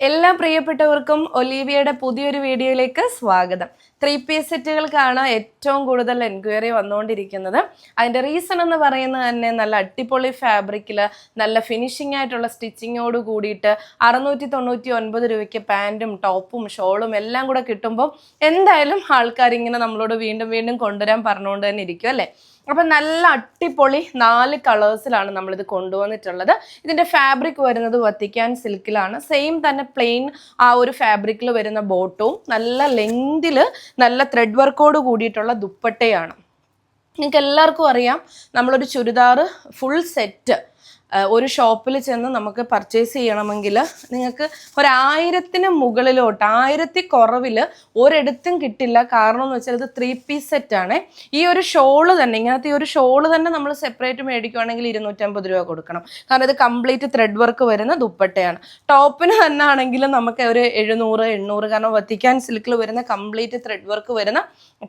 എല്ലാ പ്രിയപ്പെട്ടവർക്കും ഒലീവിയയുടെ പുതിയൊരു വീഡിയോയിലേക്ക് സ്വാഗതം. ത്രീ പീസ് സെറ്റുകൾക്കാണ് ഏറ്റവും കൂടുതൽ എൻക്വയറി വന്നുകൊണ്ടിരിക്കുന്നത്. അതിന്റെ റീസൺ എന്ന് പറയുന്നത് തന്നെ നല്ല അടിപൊളി ഫാബ്രിക്കിൽ നല്ല ഫിനിഷിംഗ് ആയിട്ടുള്ള സ്റ്റിച്ചിങ്ങോട് കൂടിയിട്ട് അറുന്നൂറ്റി തൊണ്ണൂറ്റി ഒൻപത് രൂപയ്ക്ക് പാന്റും ടോപ്പും ഷോളും എല്ലാം കൂടെ കിട്ടുമ്പോൾ എന്തായാലും ആൾക്കാർ ഇങ്ങനെ നമ്മളോട് വീണ്ടും വീണ്ടും കൊണ്ടുവരാൻ പറഞ്ഞുകൊണ്ട് തന്നെ ഇരിക്കും അല്ലേ? അപ്പം നല്ല അടിപൊളി നാല് കളേഴ്സിലാണ് നമ്മളിത് കൊണ്ടുവന്നിട്ടുള്ളത്. ഇതിന്റെ ഫാബ്രിക് വരുന്നത് വത്തിക്കാൻ സിൽക്കിലാണ് സെയിം തന്നെ പ്ലെയിൻ ആ ഒരു ഫാബ്രിക്കിൽ വരുന്ന ബോട്ടവും നല്ല ലെങ്തിൽ നല്ല ത്രെഡ് വർക്കോട് കൂടിയിട്ടുള്ള ദുപ്പട്ടയാണ്. നിങ്ങൾക്ക് എല്ലാവർക്കും അറിയാം നമ്മളൊരു ചുരിദാർ ഫുൾ സെറ്റ് ഒരു ഷോപ്പിൽ ചെന്ന് നമുക്ക് പർച്ചേസ് ചെയ്യണമെങ്കിൽ നിങ്ങൾക്ക് ഒരായിരത്തിന് മുകളിലോട്ട് ആയിരത്തി കുറവിൽ ഒരിടത്തും കിട്ടില്ല. കാരണം എന്ന് വെച്ചാൽ ഇത് ത്രീ പീസ് സെറ്റാണ് ഈ ഒരു ഷോൾ തന്നെ ഇങ്ങനത്തെ ഈ ഒരു ഷോൾ തന്നെ നമ്മൾ സെപ്പറേറ്റ് മേടിക്കുവാണെങ്കിൽ ഇരുന്നൂറ്റമ്പത് രൂപ കൊടുക്കണം. കാരണം ഇത് കംപ്ലീറ്റ് ത്രെഡ് വർക്ക് വരുന്ന ദുപ്പട്ടയാണ്. ടോപ്പിന് തന്നെ ആണെങ്കിലും നമുക്ക് ഒരു എഴുന്നൂറ് എണ്ണൂറ് കാരണം വത്തിക്കാൻ സിൽക്കിൽ വരുന്ന കംപ്ലീറ്റ് ത്രെഡ് വർക്ക് വരുന്ന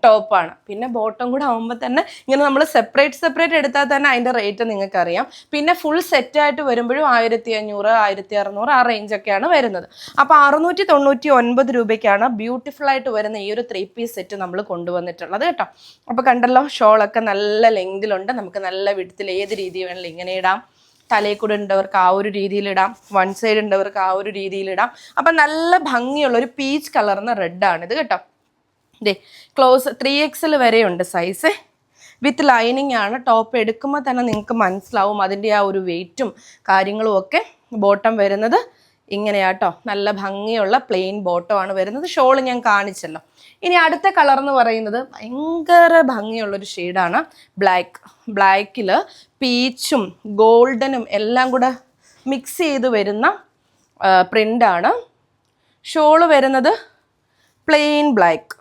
ടോപ്പാണ് പിന്നെ ബോട്ടം കൂടെ ആകുമ്പോൾ തന്നെ ഇങ്ങനെ നമ്മൾ സെപ്പറേറ്റ് സെപ്പറേറ്റ് എടുത്താൽ തന്നെ അതിന്റെ റേറ്റ് നിങ്ങൾക്കറിയാം. പിന്നെ ഫുൾ സെറ്റായിട്ട് വരുമ്പോഴും ആയിരത്തി അഞ്ഞൂറ് ആയിരത്തി അറുന്നൂറ് ആ റേഞ്ചൊക്കെയാണ് വരുന്നത്. അപ്പോൾ അറുന്നൂറ്റി തൊണ്ണൂറ്റി ഒൻപത് രൂപയ്ക്കാണ് ബ്യൂട്ടിഫുൾ ആയിട്ട് വരുന്ന ഈ ഒരു ത്രീ പീസ് സെറ്റ് നമ്മൾ കൊണ്ടുവന്നിട്ടുള്ളത് കേട്ടോ. അപ്പോൾ കണ്ടല്ലോ ഷോളൊക്കെ നല്ല ലെങ്തിലുണ്ട്. നമുക്ക് നല്ല വിടത്തിൽ ഏത് രീതി വേണമെങ്കിലും ഇങ്ങനെ ഇടാം. തലയിൽ കൂടെ ഉണ്ടവർക്ക് ആ ഒരു രീതിയിലിടാം വൺ സൈഡ് ഉണ്ടവർക്ക് ആ ഒരു രീതിയിലിടാം അപ്പം നല്ല ഭംഗിയുള്ള ഒരു പീച്ച് കളർന്ന റെഡാണിത് കേട്ടോ. ദേ ക്ലോസ് ത്രീ എക്സിൽ വരെയുണ്ട് സൈസ്. വിത്ത് ലൈനിങ് ആണ്. ടോപ്പ് എടുക്കുമ്പോൾ തന്നെ നിങ്ങൾക്ക് മനസ്സിലാവും അതിന്റെ ആ ഒരു വെയിറ്റും കാര്യങ്ങളും ഒക്കെ ബോട്ടം വരുന്നത്. ഇങ്ങനെയാട്ടോ നല്ല ഭംഗിയുള്ള പ്ലെയിൻ ബോട്ടമാണ് വരുന്നത്. ഷോൾ ഞാൻ കാണിച്ചല്ലോ. ഇനി അടുത്ത കളർ എന്ന് പറയുന്നത് ഭയങ്കര ഭംഗിയുള്ളൊരു ഷെയ്ഡാണ് ബ്ലാക്ക് ബ്ലാക്കിൽ പീച്ചും ഗോൾഡനും എല്ലാം കൂടെ മിക്സ് ചെയ്ത് വരുന്ന പ്രിന്റാണ് ഷോൾ വരുന്നത് പ്ലെയിൻ ബ്ലാക്ക്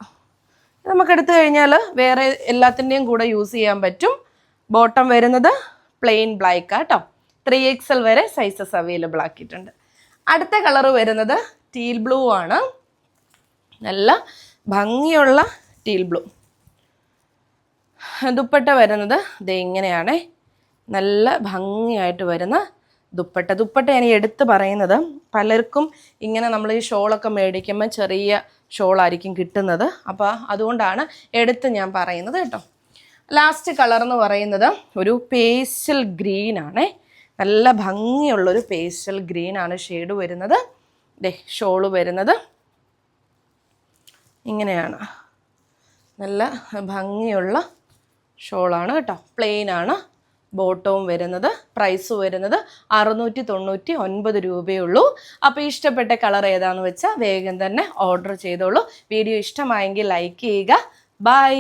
നമുക്ക് എടുത്തു കഴിഞ്ഞാൽ വേറെ എല്ലാത്തിന്റെയും കൂടെ യൂസ് ചെയ്യാൻ പറ്റും. ബോട്ടം വരുന്നത് പ്ലെയിൻ ബ്ലാക്ക് ആട്ടോ. ത്രീ എക്സൽ വരെ സൈസസ് അവൈലബിൾ ആക്കിയിട്ടുണ്ട്. അടുത്ത കളർ വരുന്നത് ടീൽ ബ്ലൂ ആണ്. നല്ല ഭംഗിയുള്ള ടീൽ ബ്ലൂ ദുപ്പട്ട വരുന്നത് ദേ ഇങ്ങനെയാണ്. നല്ല ഭംഗിയായിട്ട് വരുന്ന ദുപ്പട്ട. ദുപ്പട്ട ഞാൻ എടുത്ത് പറയുന്നത് പലർക്കും ഇങ്ങനെ നമ്മൾ ഈ ഷോളൊക്കെ മേടിക്കുമ്പോൾ ചെറിയ ഷോളായിരിക്കും കിട്ടുന്നത്. അപ്പോൾ അതുകൊണ്ടാണ് എടുത്ത് ഞാൻ പറയുന്നത് കേട്ടോ. ലാസ്റ്റ് കളർ എന്ന് പറയുന്നത് ഒരു പേസ്റ്റൽ ഗ്രീൻ നല്ല ഭംഗിയുള്ളൊരു പേസ്റ്റൽ ഗ്രീൻ ആണ് ഷെയ്ഡ് വരുന്നത്. ദേ ഷോൾ വരുന്നത്. ഇങ്ങനെയാണ്. നല്ല ഭംഗിയുള്ള ഷോളാണ് കേട്ടോ. പ്ലെയിൻ ആണ്. ബോട്ടവും വരുന്നത് പ്രൈസ് വരുന്നത് അറുന്നൂറ്റി തൊണ്ണൂറ്റി ഒൻപത് രൂപയുള്ളൂ. അപ്പോൾ ഇഷ്ടപ്പെട്ട കളർ ഏതാണെന്ന് വെച്ചാൽ വേഗം തന്നെ ഓർഡർ ചെയ്തോളൂ. വീഡിയോ ഇഷ്ടമായെങ്കിൽ ലൈക്ക് ചെയ്യുക. ബൈ